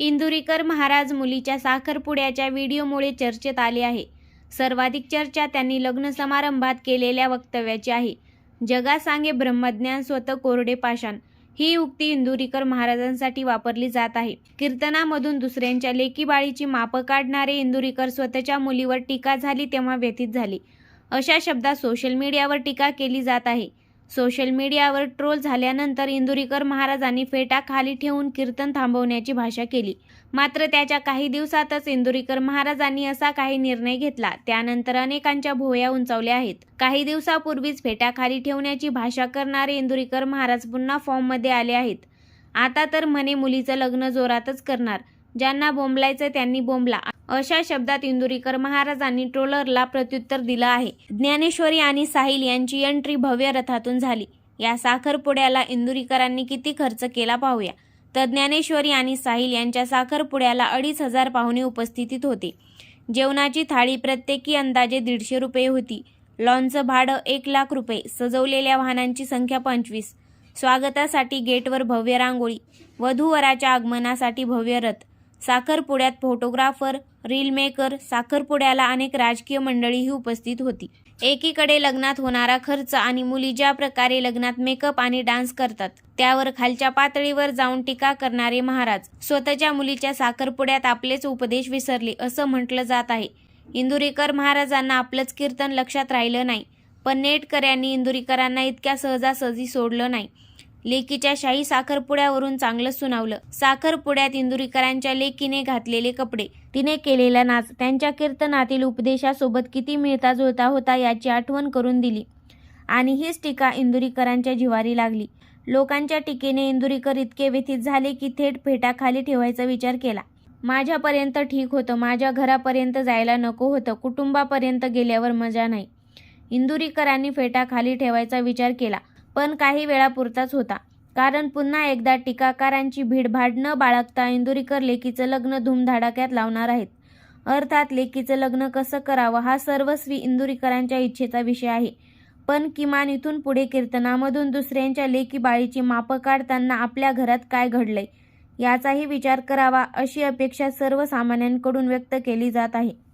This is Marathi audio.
इंदुरीकर महाराज मुलीच्या साखरपुड्याच्या व्हिडिओमुळे चर्चेत आले आहे. सर्वाधिक चर्चा त्यांनी लग्न समारंभात केलेल्या वक्तव्याची आहे. जगा सांगे ब्रह्मज्ञान स्वतः कोरडे पाषाण. ही उक्ती इंदुरीकर महाराजांसाठी वापरली जात आहे. कीर्तनामधून दुसऱ्यांच्या लेकीबाळीची मापं काढणारे इंदुरीकर स्वतःच्या मुलीवर टीका झाली तेव्हा व्यथित झाली. अशा शब्दात सोशल मीडियावर टीका केली जात आहे. सोशल मीडियावर ट्रोल झाल्यानंतर इंदुरीकर महाराजांनी फेटा खाली ठेवून कीर्तन थांबवण्याची भाषा केली. मात्र त्याच्या काही दिवसातच इंदुरीकर महाराजांनी असा काही निर्णय घेतला. त्यानंतर अनेकांच्या भोया उंचावल्या आहेत. काही दिवसापूर्वीच फेटा खाली ठेवण्याची भाषा करणारे इंदुरीकर महाराज पुन्हा फॉर्ममध्ये आले आहेत. आता तर म्हणे मुलीचं लग्न जोरातच करणार. ज्यांना बोंबलायचं त्यांनी बोंबला. अशा शब्दात इंदुरीकर महाराजांनी ट्रोलरला प्रत्युत्तर दिलं आहे. ज्ञानेश्वरी आणि साहिल यांची एंट्री भव्य रथातून झाली. या साखरपुड्याला इंदुरीकरांनी किती खर्च केला पाहूया. तर ज्ञानेश्वरी आणि साहिल यांच्या साखरपुड्याला अडीच हजार पाहुणे उपस्थितीत होते. जेवणाची थाळी प्रत्येकी अंदाजे दीडशे रुपये होती. लॉनचं भाडं एक लाख रुपये. सजवलेल्या वाहनांची संख्या पंचवीस. स्वागतासाठी गेटवर भव्य रांगोळी. वधूवराच्या आगमनासाठी भव्य रथ. साखरपुड्यात फोटोग्राफर रीलमेकर साखरपुड्याला अनेक राजकीय मंडळीही उपस्थित होती. एकीकडे लग्नात होणारा खर्च आणि मुली ज्या प्रकारे लग्नात मेकअप आणि डान्स करतात त्यावर खालच्या पातळीवर जाऊन टीका करणारे महाराज स्वतःच्या मुलीच्या साखरपुड्यात आपलेच उपदेश विसरले असं म्हटलं जात आहे. इंदुरीकर महाराजांना आपलंच कीर्तन लक्षात राहिलं नाही पण नेटकऱ्यांनी इंदुरीकरांना इतक्या सहजासहजी सोडलं नाही. लेकीच्या शाही साखरपुड्यावरून चांगलं सुनावलं. साखरपुड्यात इंदुरीकरांच्या लेकीने घातलेले कपडे. तिने केलेला नाच त्यांच्या कीर्तनातील उपदेशासोबत किती मिळता जुळता होता याची आठवण करून दिली. आणि हीच टीका इंदुरीकरांच्या जिवारी लागली. लोकांच्या टीकेने इंदुरीकर इतके व्यथित झाले की थेट फेटाखाली ठेवायचा विचार केला. माझ्यापर्यंत ठीक होतं माझ्या घरापर्यंत जायला नको होतं कुटुंबापर्यंत गेल्यावर मजा नाही. इंदुरीकरांनी फेटा खाली ठेवायचा विचार केला. पण काही वेळापुरताच होता. कारण पुन्हा एकदा टीकाकारांची भीडभाड न बाळगता इंदुरीकर लेकीचं लग्न धूमधडाक्यात लावणार आहेत. अर्थात लेकीचं लग्न कसं करावं हा सर्वस्वी इंदुरीकरांच्या इच्छेचा विषय आहे. पण किमान इथून पुढे कीर्तनामधून दुसऱ्यांच्या लेकी बाळीची मापं काढताना आपल्या घरात काय घडलंय? याचाही विचार करावा अशी अपेक्षा सर्वसामान्यांकडून व्यक्त केली जात आहे.